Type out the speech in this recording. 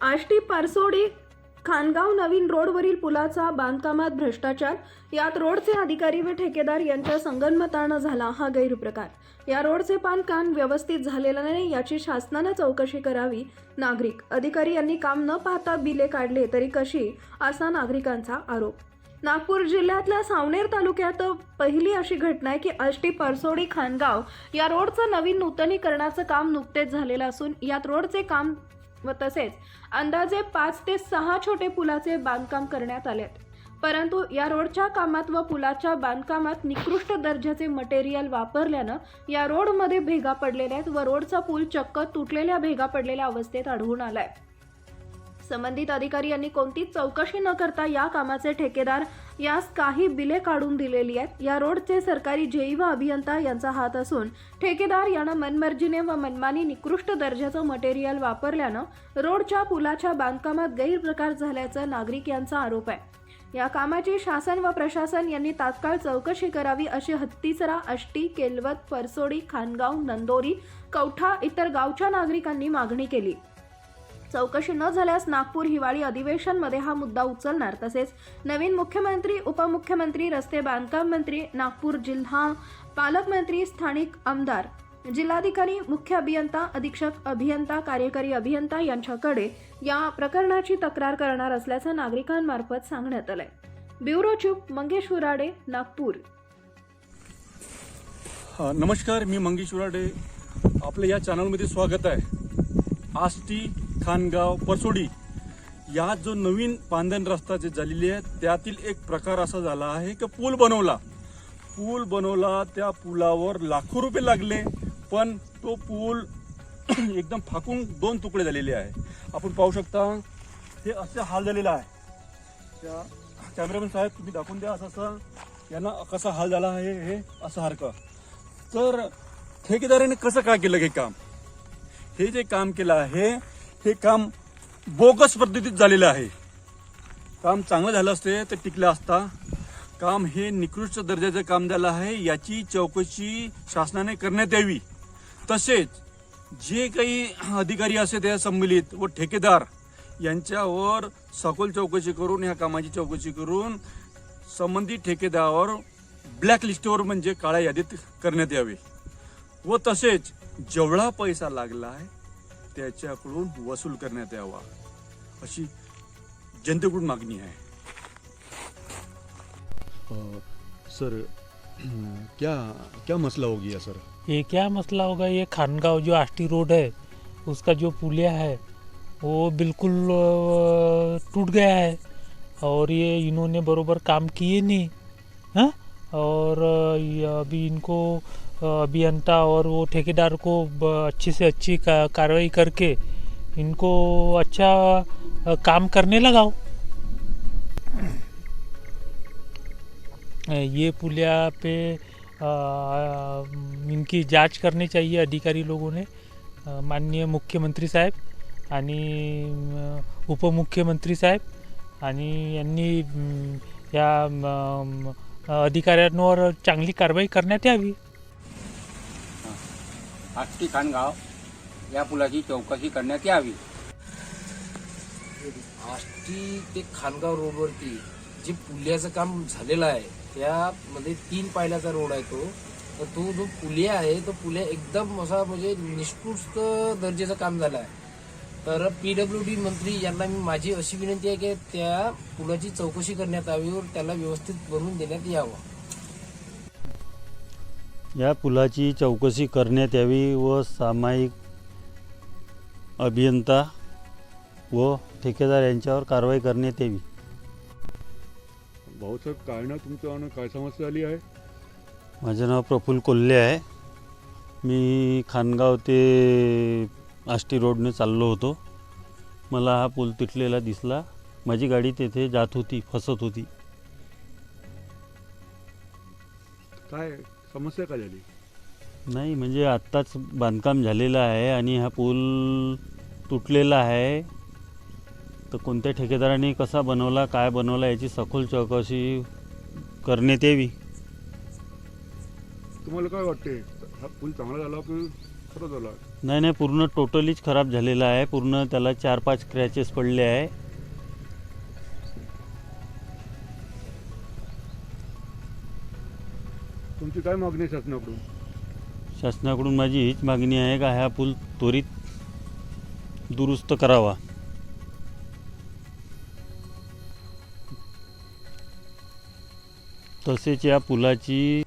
आष्टी पारसोडी खानगाव नवीन रोडवरील पुलाचा बांधकामात भ्रष्टाचार यात रोडचे अधिकारी व ठेकेदार यांच्या संगनमतानं झाला हा गैरप्रकार. या रोडचे बांधकाम व्यवस्थित झालेलं नाही याची शासनानं चौकशी करावी. नागरिक अधिकारी यांनी काम न पाहता बिले काढले तरी कशी? असा नागरिकांचा आरोप. नागपूर जिल्ह्यातल्या सावनेर तालुक्यात पहिली अशी घटना आहे की आष्टी परसोडी खानगाव या रोडचं नवीन नूतनीकरणाचं काम नुकतेच झालेलं असून यात रोडचे काम व तसेच अंदाजे पाच ते सहा छोटे पुलाचे बांधकाम करण्यात आले परंतु या रोडच्या कामात व पुलाच्या बांधकामात निकृष्ट दर्जाचे मटेरियल वापरल्यानं या रोडमध्ये भेगा पडलेल्या आहेत व रोडचा पूल चक्क तुटलेल्या भेगा पडलेल्या अवस्थेत आढळून आलाय. संबंधित अधिकारी यांनी कोणतीच चौकशी न करता या कामाचे ठेकेदार यास काही बिले काढून दिलेली आहेत. या रोडचे सरकारी जैव अभियंता यांचा हात असून ठेकेदार यानं मनमर्जीने व मनमानी निकृष्ट दर्जाचं मटेरियल वापरल्यानं रोडच्या पुलाच्या बांधकामात गैरप्रकार झाल्याचा नागरिक यांचा आरोप आहे. या कामाची शासन व प्रशासन यांनी तात्काळ चौकशी करावी अशी हत्तीसरा आष्टी केलवत परसोडी खानगाव नंदोरी कवठा इतर गावच्या नागरिकांनी मागणी केली. चौकशी न झाल्यास नागपूर हिवाळी अधिवेशनमध्ये हा मुद्दा उचलणार. तसेच नवीन मुख्यमंत्री उपमुख्यमंत्री रस्ते बांधकाम मंत्री नागपूर जिल्हा पालकमंत्री स्थानिक आमदार जिल्हाधिकारी मुख्य अभियंता अधीक्षक अभियंता कार्यकारी अभियंता यांच्याकडे या प्रकरणाची तक्रार करणार असल्याचं नागरिकांमार्फत सांगण्यात आलंय. ब्युरो चूप मंगेश उराडे नागपूर. नमस्कार मी मंगेश उराडे आपल्या या चॅनलमध्ये स्वागत आहे. आष्टी खानगाव पसोडी या जो नवीन पांधन रस्ता जे झालेली आहे त्यातील एक प्रकार असा झाला आहे की पूल बनवला. पूल बनवला त्या पुलावर लाखो रुपये लागले पण तो पूल एकदम फाकून दोन तुकडे झालेले आहे. आपण पाहू शकता हे असे हाल झालेला आहे. त्या कॅमेरामॅन साहेब तुम्ही दाखवून द्या असं असं यांना कसा हाल झाला आहे हे असं सारखं तर ठेकेदाराने कसं काय केलं हे काम? हे जे काम केलं आहे हे काम बोगस पद्धतीत झालेलं आहे. काम चांगलं झालं असते तर टिकलं असता. काम हे निकृष्ट दर्जाचं काम झालं आहे याची चौकशी शासनाने करण्यात यावी. तसेच जे काही अधिकारी असे त्या संमिलित व ठेकेदार यांच्यावर सखोल चौकशी करून ह्या कामाची चौकशी करून संबंधित ठेकेदारावर ब्लॅक लिस्टवर म्हणजे काळ्या यादीत करण्यात यावे. व तसेच जेवढा पैसा लागला आहे त्याच्याकडून वसूल करण्यात यावा. अशी जनतेकडून मागणी आहे. सर क्या क्या मसला हो गया सर? ये क्या मसला होगा? ये खानगांव जो आष्टी रोड है उसका जो पुलिया है वो बिल्कुल टूट गया है। और ये इन्होंने बरोबर काम किए नहीं हाँ? और अभी इनको अभियंता और वो ठेकेदार को ब- अच्छी से अच्छी का- कार्रवाई करके इनको अच्छा काम करने लगाओ। ये पुलिया पे इनकी जांच करनी चाहिए अधिकारी लोगों ने माननीय मुख्यमंत्री साहेब आणि उपमुख्यमंत्री साहेब आणि यांनी या अधिकाऱ्यांवर चांगली कारवाई करण्यात यावी. आष्टी खानगाव या पुलाची चौकशी करण्यात यावी. आष्टी ते खानगाव रोडवरती जे पुल्याचं काम झालेलं आहे त्यामध्ये तीन पायल्याचा रोड आहे तो. तर तो जो पुलिया आहे तो पुल्या एकदम असा म्हणजे निष्कृष्ट दर्जाचं काम झालं आहे. तर पी डब्ल्यू डी मंत्री यांना मी माझी अशी विनंती आहे की त्या पुलाची चौकशी करण्यात यावी व त्याला व्यवस्थित बनवून देण्यात यावं. या पुलाची चौकशी करण्यात यावी व सामायिक अभियंता व ठेकेदार यांच्यावर कारवाई करण्यात यावी. भाऊसाहेब काय ना तुमचं आणि काय समस्या आली आहे? माझं नाव प्रफुल्ल कोल्हे आहे. मी खानगाव ते आष्टी रोडने चाललो होतो. मला हा पूल तुटलेला दिसला. माझी गाडी तेथे जात होती फसत होती. काय समस्या काय झाली? नाही म्हणजे आत्ताच बांधकाम झालेलं आहे आणि हा पूल तुटलेला आहे. तर कोणत्या ठेकेदाराने कसा बनवला काय बनवला याची सखोल चौकशी करण्यात यावी. तुम्हाला काय वाटते हा पूल चांगला झाला की खरं झालं? नाही नाही पूर्ण टोटलीच खराब झालेला आहे. पूर्ण त्याला चार पाच क्रॅचेस पडले आहे. तुमची काय मागणी आहे शासनाकडून? शासनाकडून माझी हीच मागणी आहे का हा पूल त्वरित दुरुस्त करावा. तसेच या पुलाची